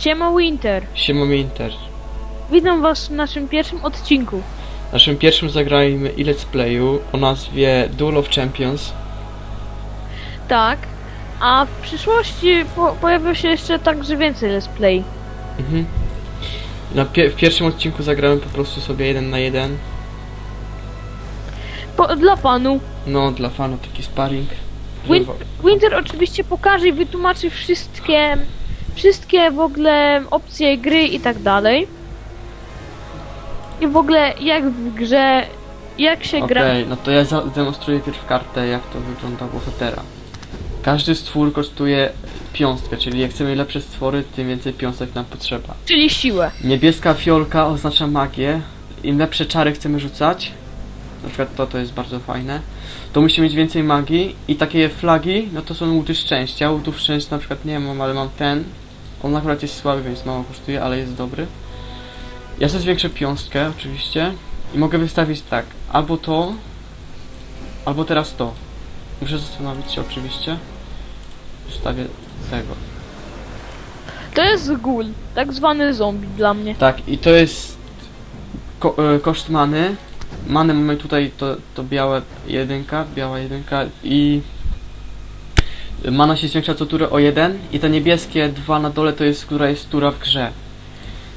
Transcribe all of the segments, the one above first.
Siema Winter. Siema Minter. Witam was w naszym pierwszym odcinku. W naszym pierwszym zagrajmy i let's playu o nazwie Duel of Champions. Tak. A w przyszłości po pojawią się jeszcze także więcej let's play. Mhm. Na pie w pierwszym odcinku zagramy po prostu sobie jeden na jeden. Po dla panu. No, dla fanów taki sparring. Win Winter oczywiście pokaże i wytłumaczy wszystkie wszystkie w ogóle opcje gry i tak dalej. I w ogóle jak w grze jak się Okej, gra. no to ja zademonstruję pierw kartę, jak to wygląda bohatera. Każdy stwór kosztuje piąstkę, czyli jak chcemy lepsze stwory, tym więcej piąstek nam potrzeba. Czyli siłę. Niebieska fiolka oznacza magię. Im lepsze czary chcemy rzucać, na przykład to, to jest bardzo fajne, to musi mieć więcej magii i takie flagi, no to są łuty szczęścia. Łutów szczęścia na przykład nie mam, ale mam ten. On akurat jest słaby, więc mało kosztuje, ale jest dobry. Ja sobie zwiększę piąstkę oczywiście i mogę wystawić tak, albo to, albo teraz to. Muszę zastanowić się oczywiście. Ustawię tego. To jest ghoul, tak zwany zombie dla mnie. Tak, i to jest ko e, koszt many. Many mamy tutaj to, to białe jedynka, biała jedynka i mana się zwiększa co turę o jeden i te niebieskie dwa na dole to jest, która jest tura w grze.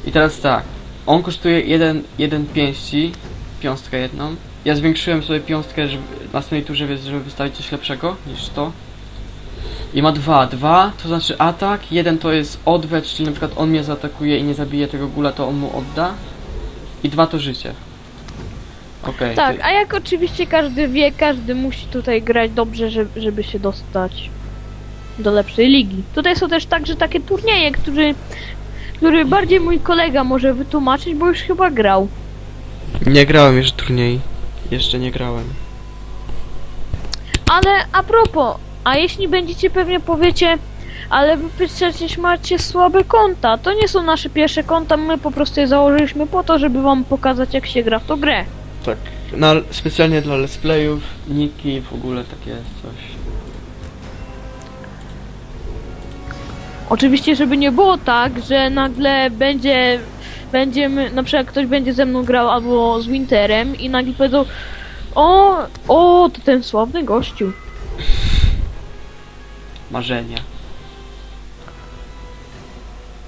I teraz tak, on kosztuje jeden, jeden pięści, piąstkę jedną. Ja zwiększyłem sobie piąstkę żeby, na następnej turze, żeby wystawić coś lepszego niż to. I ma dwa. Dwa to znaczy atak, jeden to jest odwet, czyli na przykład on mnie zaatakuje i nie zabije tego gula, to on mu odda. I dwa to życie. Okej. Tak, to- a jak oczywiście każdy wie, każdy musi tutaj grać dobrze, żeby, żeby się dostać do lepszej ligi. Tutaj są też także takie turnieje, który, który bardziej mój kolega może wytłumaczyć, bo już chyba grał. Nie grałem jeszcze turniej. Jeszcze nie grałem. Ale a propos, a jeśli będziecie pewnie powiecie, ale wy przecież macie słabe konta, to nie są nasze pierwsze konta, my po prostu je założyliśmy po to, żeby wam pokazać jak się gra w tą grę. Tak. Na, specjalnie dla let's playów, niki, w ogóle takie coś. Oczywiście, żeby nie było tak, że nagle będzie, będziemy, na przykład ktoś będzie ze mną grał albo z Winterem i nagle powiedzą o, o, to ten sławny gościu. Marzenia.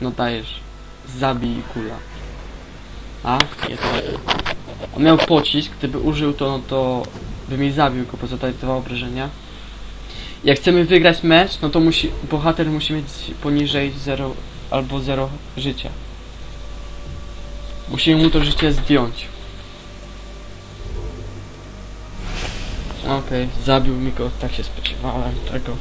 No dajesz. Zabij kula. A? Nie to. On miał pocisk, gdyby użył to, no to by mi zabił zadaje dwa obrażenia. Jak chcemy wygrać mecz, no to musi, bohater musi mieć poniżej 0 albo 0 życia. Musimy mu to życie zdjąć. Okej, zabił mi go, tak się spodziewałem tego.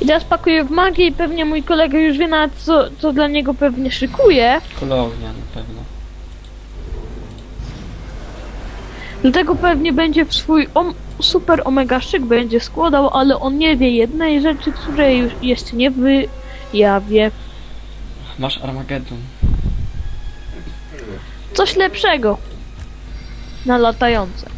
I teraz pakuję w magię i pewnie mój kolega już wie nawet co, co dla niego pewnie szykuje. Kolownia na pewno. Dlatego pewnie będzie w swój om super omega szyk będzie składał, ale on nie wie jednej rzeczy, której już jeszcze nie wyjawię. Masz Armageddon. Coś lepszego. Na latające.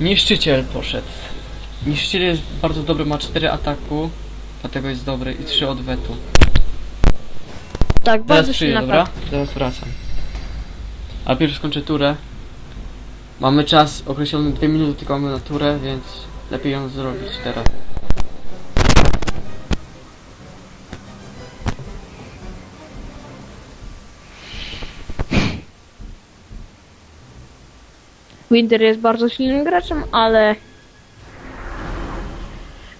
Niszczyciel poszedł. Niszczyciel jest bardzo dobry, ma 4 ataku, dlatego jest dobry i 3 odwetu. Tak, bardzo Teraz przyjdę, silna dobra? karta. Zaraz wracam. Ale pierw skończę turę. Mamy czas określony 2 minuty, tylko mamy na turę, więc lepiej ją zrobić teraz. Winter jest bardzo silnym graczem, ale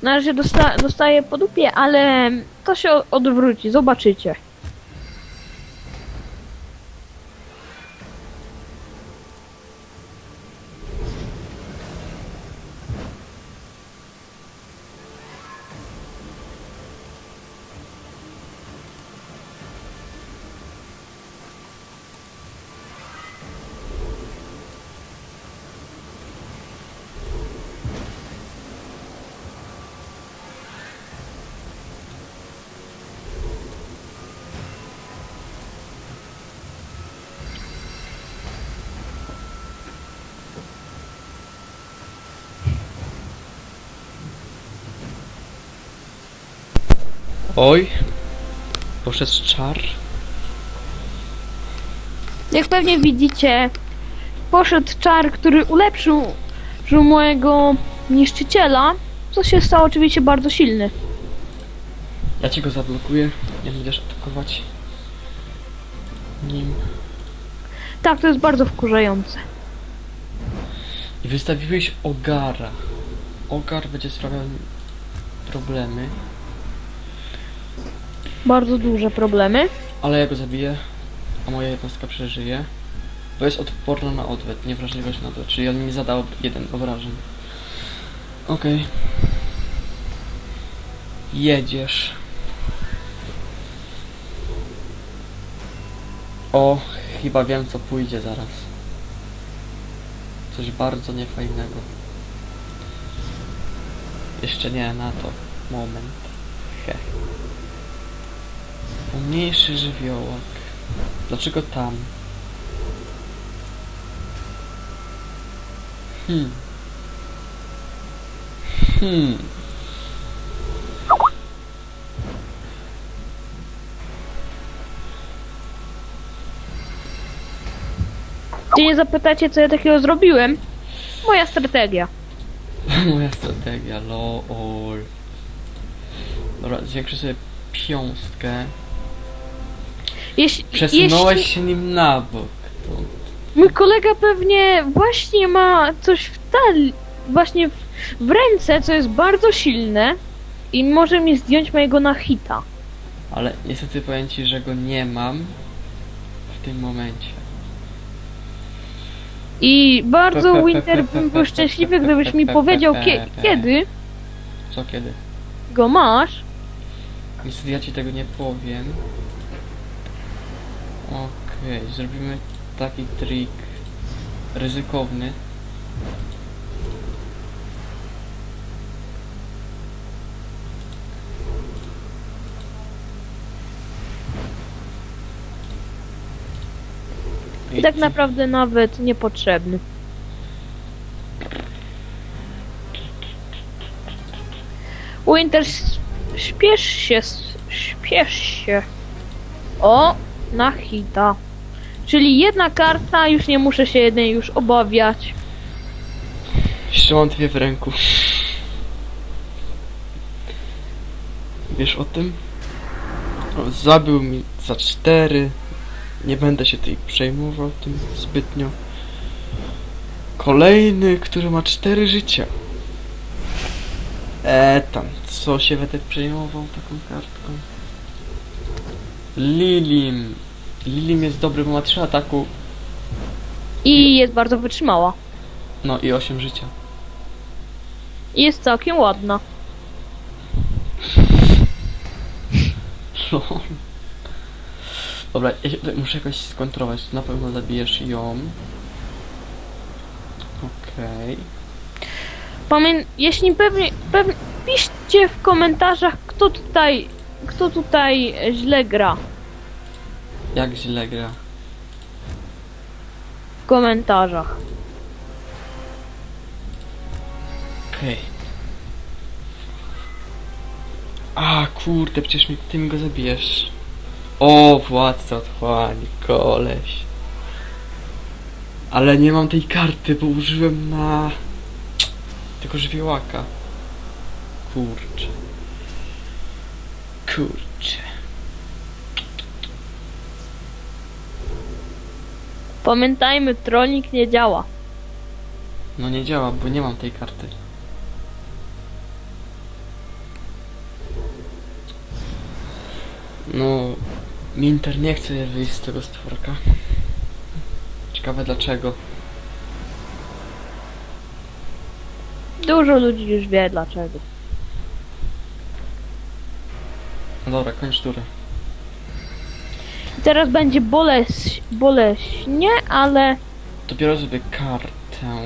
na razie dosta dostaje po dupie, ale to się odwróci, zobaczycie. Oj. Poszedł czar. Jak pewnie widzicie, poszedł czar, który ulepszył mojego niszczyciela, co się stało oczywiście bardzo silny. Ja ci go zablokuję. Nie będziesz atakować. Nim. Tak, to jest bardzo wkurzające. I wystawiłeś Ogara. Ogar będzie sprawiał problemy. Bardzo duże problemy. Ale ja go zabiję, a moja jednostka przeżyje. Bo jest odporna na odwet, niewrażliwość na odwet, czyli on mi zadał jeden obrażeń. Okej. Jedziesz. O, chyba wiem co pójdzie zaraz. Coś bardzo niefajnego. Jeszcze nie na to. Moment. He. Pomniejszy żywiołak. Dlaczego tam? Hmm. Hmm. Czy nie zapytacie, co ja takiego zrobiłem? Moja strategia. Moja strategia, lol. Dobra, zwiększę sobie piąstkę. Jeśli, Przesunąłeś jeśli się nim na bok. To... mój kolega pewnie właśnie ma coś w tali, właśnie w, w ręce, co jest bardzo silne i może mi zdjąć mojego na hita. Ale niestety powiem ci, że go nie mam w tym momencie. I bardzo Winter bym był szczęśliwy, gdybyś mi powiedział kie, kiedy Co kiedy? go masz. Niestety ja ci tego nie powiem. Okej, zrobimy taki trik ryzykowny. I tak naprawdę nawet niepotrzebny. Winter, śpiesz się, śpiesz się. O, na hita. Czyli jedna karta, już nie muszę się jednej już obawiać. Jeszcze dwie w ręku. Wiesz o tym? O, zabił mi za cztery. Nie będę się tej przejmował tym zbytnio. Kolejny, który ma cztery życia. E tam, co się będę przejmował taką kartką? Lilim. Lilim jest dobry, bo ma trzy ataku. I jest bardzo wytrzymała. No i osiem życia. I jest całkiem ładna. Lol. Dobra, ja się tutaj muszę jakoś skontrować. Na pewno zabijesz ją. Okej. Pamię... Jeśli pewnie, pewnie... Piszcie w komentarzach, kto tutaj... Kto tutaj źle gra. Jak źle gra. W komentarzach. Okej. A kurde, przecież mi, ty mi go zabijesz. O, władca otchłani, koleś. Ale nie mam tej karty, bo użyłem na... tego żywiołaka. Kurczę. Kurczę. Pamiętajmy, trolling nie działa. No nie działa, bo nie mam tej karty. No, Minter nie chce wyjść z tego stworka. Ciekawe dlaczego. Dużo ludzi już wie dlaczego. No dobra, kończ turę. Teraz będzie boleś, boleśnie, ale Dopiero sobie kartę.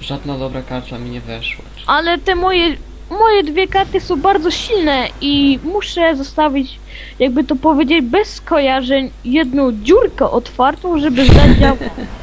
Żadna dobra karta mi nie weszła. ale te moje moje dwie karty są bardzo silne i muszę zostawić, jakby to powiedzieć, bez skojarzeń jedną dziurkę otwartą, żeby zdać działa.